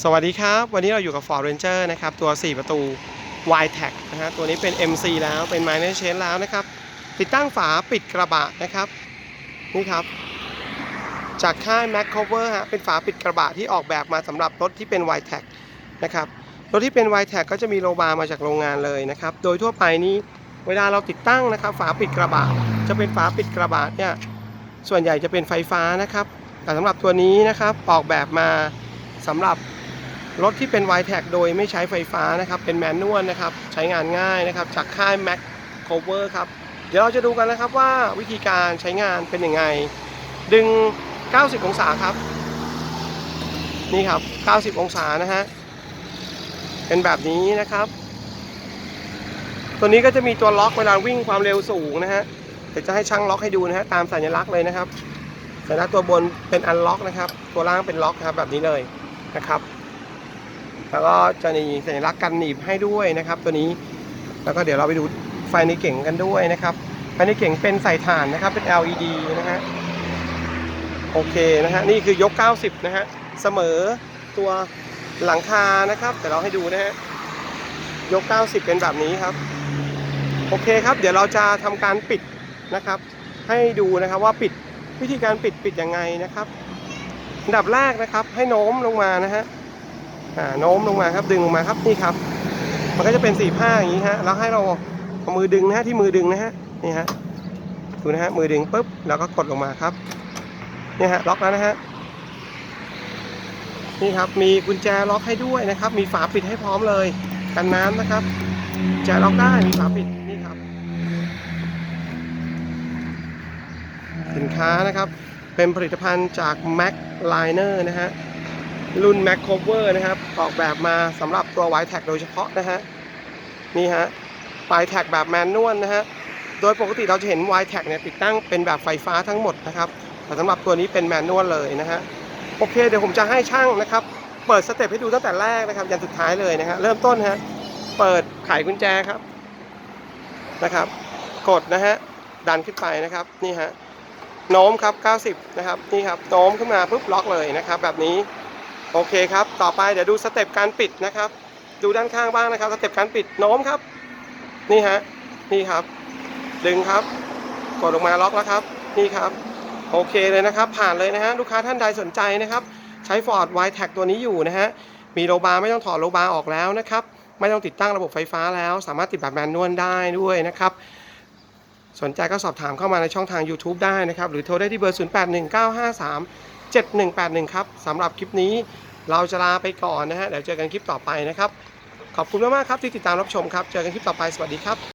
สวัสดีครับ วันนี้เราอยู่กับ Ford Ranger นะครับ ตัว 4 ประตู y t e c นะฮะตัวนี้เป็น MC แล้วเป็น Minor Change แล้วนะครับ ติดตั้งฝาปิดกระบะนะครับ นี่ครับ จากค่าย Mac Cover ฮะเป็นฝาปิดกระบะที่ออกแบบมาสำหรับรถที่เป็น y t e c นะครับรถที่เป็น y t e c ก็จะมีโลบามาจากโรงงานเลยนะครับ โดยทั่วไปนี้เวลาเราติดตั้งนะครับ ฝาปิดกระบะจะเป็นฝาปิดกระบะเนี่ยส่วนใหญ่จะเป็นไฟฟ้านะครับแต่สำหรับตัวนี้นะครับออกแบบมาสำหรับ รถที่เป็น y t e c โดยไม่ใช้ไฟฟ้านะครับ เป็นแมนนวลนะครับ ใช้งานง่ายนะครับ จากค่าย Mac Cover ครับ เดี๋ยวเราจะดูกันนะครับว่าวิธีการใช้งานเป็นยังไง ดึง 90 องศาครับ นี่ครับ 90 องศานะฮะ เป็นแบบนี้นะครับ ตัวนี้ก็จะมีตัวล็อกเวลาวิ่งความเร็วสูงนะฮะ เดี๋ยวจะให้ช่างล็อกให้ดูนะฮะตามสัญลักษณ์เลยนะครับสัญลักษณ์ตัวบนเป็นอันล็อกนะครับ ตัวล่างเป็นล็อกครับแบบนี้เลยนะครับ แล้วก็จะมีสัญลักษณ์กันหนีบให้ด้วยนะครับ ตัวนี้แล้วก็เดี๋ยวเราไปดูไฟในเก่งกันด้วยนะครับไฟในเก่งเป็นใส่ถ่านนะครับเป็น LED นะฮะโอเคนะฮะนี่คือยก 90 นะฮะเสมอตัวหลังคานะครับแต่เราให้ดูนะฮะยก 90 เป็นแบบนี้ครับโอเคครับ เดี๋ยวเราจะทำการปิดนะครับ ให้ดูนะครับว่าปิดวิธีการปิดปิดยังไงนะครับอันดับแรกนะครับให้โน้มลงมานะฮะ โน้มลงมาครับดึงลงมาครับนี่ครับ มันก็จะเป็นสี่ผ้าอย่างนี้ฮะแล้วให้เราเอามือดึงนะฮะที่มือดึงนะฮะนี่ฮะดูนะฮะมือดึงปุ๊บแล้วก็กดลงมาครับนี่ฮะล็อกแล้วนะฮะนี่ครับมีกุญแจล็อกให้ด้วยนะครับ มีฝาปิดให้พร้อมเลยกันน้ำนะครับแจล็อกได้มีฝาปิดนี่ครับ สินค้านะครับเป็นผลิตภัณฑ์จาก Mac Liner นะฮะ รุ่น Mac Cover นะครับ ออกแบบมาสำหรับตัว y t a g โดยเฉพาะนะฮะ นี่ฮะ y t a g แบบแมนนวลนะฮะ โดยปกติเราจะเห็น y t a g เนี่ยติดตั้งเป็นแบบไฟฟ้าทั้งหมดนะครับ แต่สำหรับตัวนี้เป็นแมนนวลเลยนะฮะ โอเค เดี๋ยวผมจะให้ช่างนะครับ เปิดสเต็ปให้ดูตั้งแต่แรกนะครับยันสุดท้ายเลยนะฮะ เริ่มต้นฮะ เปิดไขกุญแจครับ นะครับ กดนะฮะ ดันขึ้นไปนะครับ นี่ฮะ โน้มครับ 90 นะครับ นี่ครับ โน้มขึ้นมาปุ๊บล็อกเลยนะครับ แบบนี้ โอเคครับ ต่อไปเดี๋ยวดูสเต็ปการปิดนะครับ ดูด้านข้างบ้างนะครับ สเต็ปการปิดโน้มครับ นี่ฮะ นี่ครับ ดึงครับ กดลงมาล็อกแล้วครับ นี่ครับ โอเคเลยนะครับ ผ่านเลยนะฮะ ลูกค้าท่านใดสนใจนะครับ ใช้ Ford y t a g ตัวนี้อยู่นะฮะ มีโลบาร์ไม่ต้องถอดโลบาร์ออกแล้วนะครับ ไม่ต้องติดตั้งระบบไฟฟ้าแล้ว สามารถติดแบบแมนนวลได้ด้วยนะครับ สนใจก็สอบถามเข้ามาในช่องทาง YouTube ได้นะครับ หรือโทรได้ที่เบอร์ 081953 7181 ครับสำหรับคลิปนี้เราจะลาไปก่อนนะฮะเดี๋ยวเจอกันคลิปต่อไปนะครับ ขอบคุณมากๆครับที่ติดตามรับชมครับ เจอกันคลิปต่อไปสวัสดีครับ